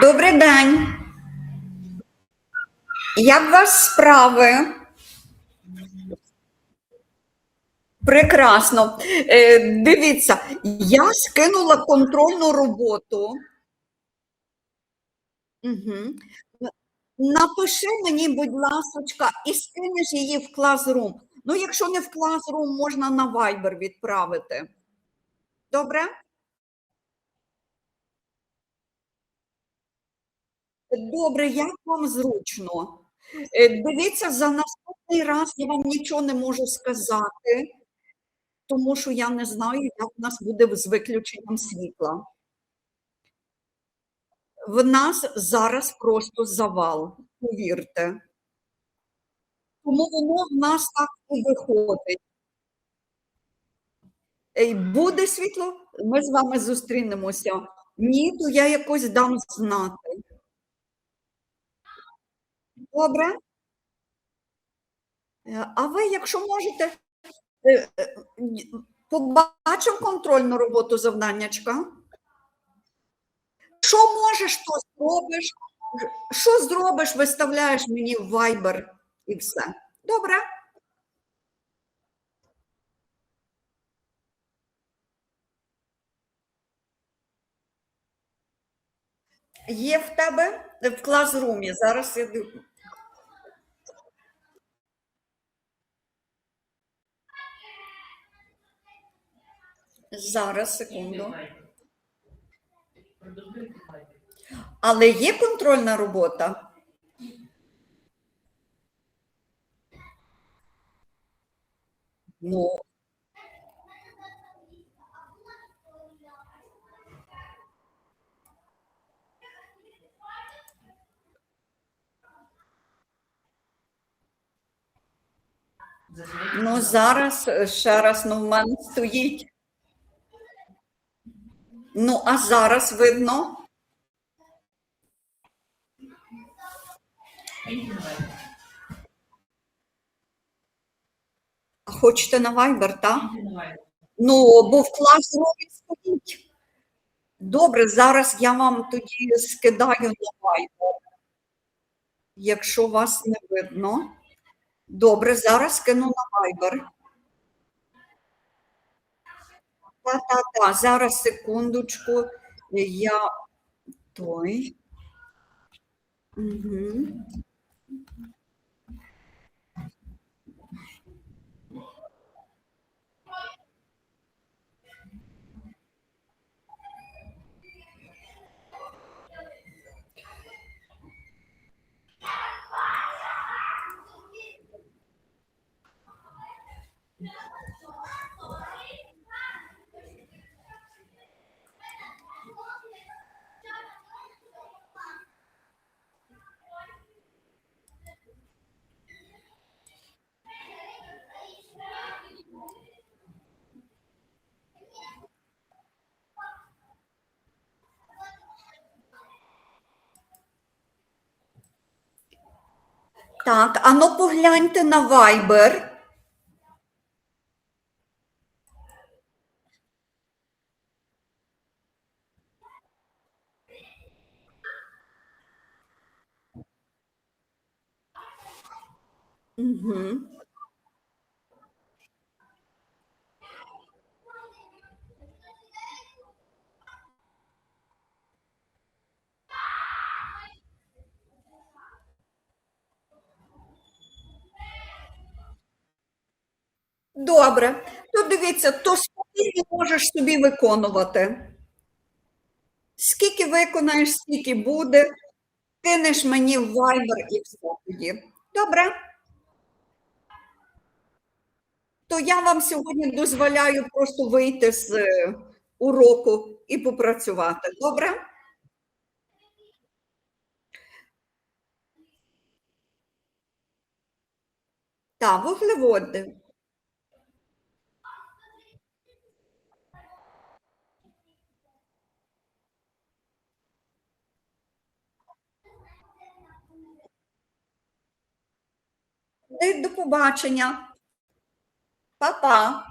Добрий день. Як у вас справи? Прекрасно. Е, дивіться, я скинула контрольну роботу. Угу. Напиши мені, будь ласочка, і скинеш її в Classroom. Ну, якщо не в Classroom, можна на Viber відправити. Добре? Добре, як вам зручно? Е, Дивіться, за наступний раз я вам нічого не можу сказати, тому що я не знаю, як у нас буде з виключенням світла. В нас зараз просто завал, повірте. Тому воно в нас так і виходить. Буде світло, ми з вами зустрінемося. Ні, то я якось дам знати. Добре? Е, А ви, якщо можете, е, е, побачив контрольну роботу завданнячка? Що можеш, то зробиш. Що зробиш, виставляєш мені в Viber і все. Добре? Є в тебе в класрумі. Зараз я див- Зараз, секунду. Але є контрольна робота? Ну, ну зараз е, ще раз ну, в мене стоїть. Ну, а зараз видно. Хочете на Viber, так? Ну, бо в класрумі стоїть. Добре, зараз я вам тоді скидаю на Viber. Якщо вас не видно. Добре, зараз скину на Та-та-та, зараз секундочку. Я той. Угу. Так, а ну погляньте на Viber. Угу. Добре. То дивіться, то скільки можеш собі виконувати? Скільки виконаєш, скільки буде, кинеш мені в Viber і все тоді. Добре? То я вам сьогодні дозволяю просто вийти з е, уроку і попрацювати. Добре? Так, вуглеводи. До побачення. Па-па.